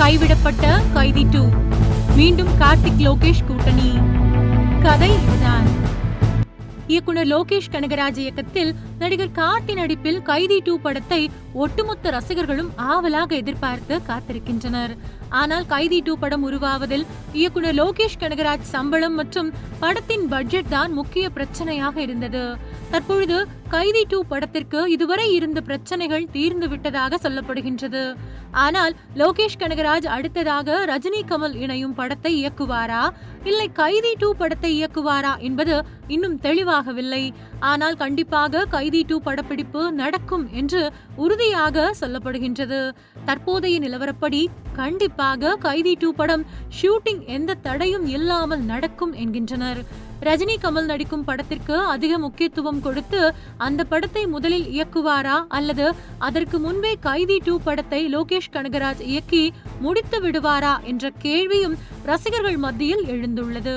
கைவிடப்பட்ட கைதி டூ. மீண்டும் கார்த்திக் லோகேஷ் கூட்டணி. கதை இதுதான். இயக்குனர் லோகேஷ் கனகராஜ் இயக்கத்தில் நடிகர் கார்த்தி நடிப்பில் கைதி டூ படத்தை ஒட்டுமொத்த ரசிகர்களும் ஆவலாக எதிர்பார்த்து காத்திருக்கின்றனர். ஆனால் கைதி டூ படம் உருவாவதில் இயக்குனர் லோகேஷ் கனகராஜ் சம்பளம் மற்றும் படத்தின் பட்ஜெட் தான் முக்கிய பிரச்சனையாக இருந்தது. தற்பொழுது கைதி டூ படத்திற்கு இதுவரை இருந்த பிரச்சனைகள் தீர்ந்து விட்டதாக சொல்லப்படுகின்றது. ஆனால் லோகேஷ் கனகராஜ் அடுத்ததாக ரஜினி கமல் இணையும் படத்தை இயக்குவாரா? இல்லை கைதி டூ படத்தை இயக்குவாரா என்பது இன்னும் தெளிவாகவில்லை. ஆனால் கண்டிப்பாக கைதி டூ படப்பிடிப்பு நடக்கும் என்று உறுதியாக சொல்லப்படுகின்றது. தற்போதைய நிலவரப்படி கண்டிப்பாக கைதி டூ படம் ஷூட்டிங் எந்த தடையும் இல்லாமல் நடக்கும் என்கின்றனர். ரஜினி கமல் நடிக்கும் படத்திற்கு அதிக முக்கியத்துவம் கொடுத்து அந்த படத்தை முதலில் இயக்குவாரா அல்லது அதற்கு முன்பே கைதி டூ படத்தை லோகேஷ் கனகராஜ் இயக்கி முடித்து விடுவாரா என்ற கேள்வியும் ரசிகர்கள் மத்தியில் எழுந்துள்ளது.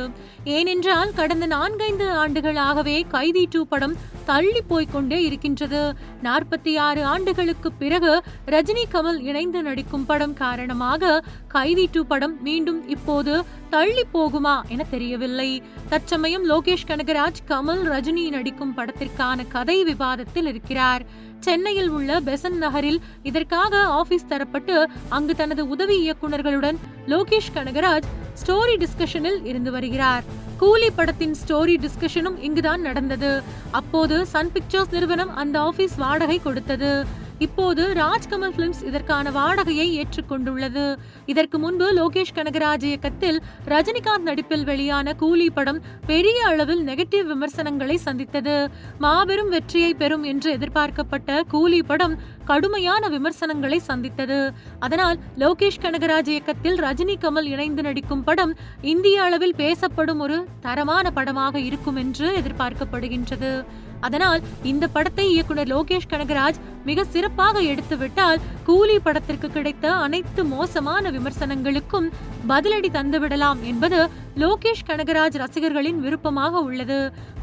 ஏனென்றால் கடந்த நான்கைந்து ஆண்டுகளாகவே கைதி டூ படம் தள்ளி போய்க்கொண்டே இருக்கின்றது. நாற்பத்தி ஆறு ஆண்டுகளுக்கு பிறகு ரஜினி கமல் இணைந்து நடிக்கும் படம் காரணமாக கைதி டூ படம் மீண்டும் இப்போது தள்ளி போகுமா என தெரியவில்லை. தற்சமயம் லோகேஷ் கனகராஜ் கமல் ரஜினி நடிக்கும் படத்திற்கான கதை விவாதத்தில் இருக்கிறார். சென்னையில் உள்ள பெசன் நகரில் இதற்காக ஆபீஸ் தரப்பட்டு அங்கு தனது உதவி இயக்குனர்களுடன் லோகேஷ் கனகராஜ் ஸ்டோரி டிஸ்கஷனில் இருந்து வருகிறார். கூலி படத்தின் ஸ்டோரி டிஸ்கஷனும் இங்குதான் நடந்தது. அப்போது சன் பிக்சர்ஸ் நிறுவனம் அந்த ஆபீஸ் வாடகை கொடுத்தது. இப்போது ராஜ்கமல் பிலிம்ஸ் இதற்கான வாடகையை ஏற்றுக்கொண்டுள்ளது. இதற்கு முன்பு லோகேஷ் கனகராஜ் இயக்கத்தில் ரஜினிகாந்த் நடிப்பில் வெளியான கூலி படம் பெரிய அளவில் நெகட்டிவ் விமர்சனங்களை சந்தித்தது. மாபெரும் வெற்றியை பெறும் என்று எதிர்பார்க்கப்பட்ட கூலி படம் கடுமையான விமர்சனங்களை சந்தித்தது. அதனால் லோகேஷ் கனகராஜ் இயக்கத்தில் ரஜினி கமல் இணைந்து நடிக்கும் படம் இந்திய அளவில் பேசப்படும் ஒரு தரமான படமாக இருக்கும் என்று எதிர்பார்க்கப்படுகின்றது. அதனால் இந்த படத்தை இயக்குனர் லோகேஷ் கனகராஜ் மிக சிறப்பாக எடுத்துவிட்டால் கூலி படத்திற்கு கிடைத்த அனைத்து மோசமான விமர்சனங்களுக்கும் பதிலடி தந்துவிடலாம் என்பது லோகேஷ் கனகராஜ் ரசிகர்களின் விருப்பமாக உள்ளது.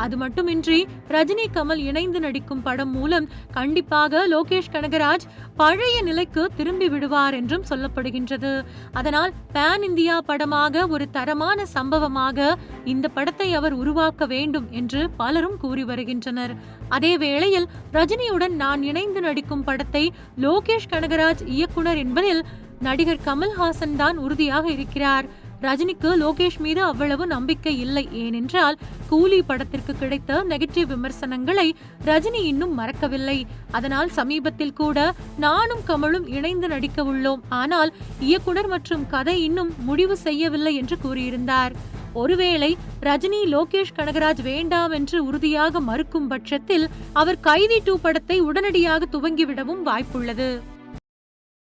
அது மட்டுமின்றி ரஜினி கமல் இணைந்து நடிக்கும் படம் மூலம் கண்டிப்பாக லோகேஷ் கனகராஜ் பழைய நிலைக்கு திரும்பி விடுவார் என்றும் சொல்லப்படுகின்றது. அதனால் பேன் இந்தியா படமாக ஒரு தரமான சம்பவமாக இந்த படத்தை அவர் உருவாக்க வேண்டும் என்று பலரும் கூறி வருகின்றனர். அதே வேளையில் ரஜினியுடன் நான் இணைந்து நடிக்கும் படத்தை லோகேஷ் கனகராஜ் இயக்குனர் என்பதில் நடிகர் கமல்ஹாசன் தான் உறுதியாக இருக்கிறார். ரஜினிக்கு லோகேஷ் மீது அவ்வளவு நம்பிக்கை இல்லை. ஏனென்றால் கூலி படத்திற்கு கிடைத்த நெகட்டிவ் விமர்சனங்களை ரஜினி இன்னும் மறக்கவில்லை. அதனால் சமீபத்தில் கூட நானும் கமலும் இணைந்து நடிக்க உள்ளோம். ஆனால் இயக்குனர் மற்றும் கதை இன்னும் முடிவு செய்யவில்லை என்று கூறியிருந்தார். ஒருவேளை ரஜினி லோகேஷ் கனகராஜ் வேண்டாம் என்று உறுதியாக மறுக்கும் பட்சத்தில் அவர் கைதி டூ படத்தை உடனடியாக துவங்கிவிடவும் வாய்ப்புள்ளது.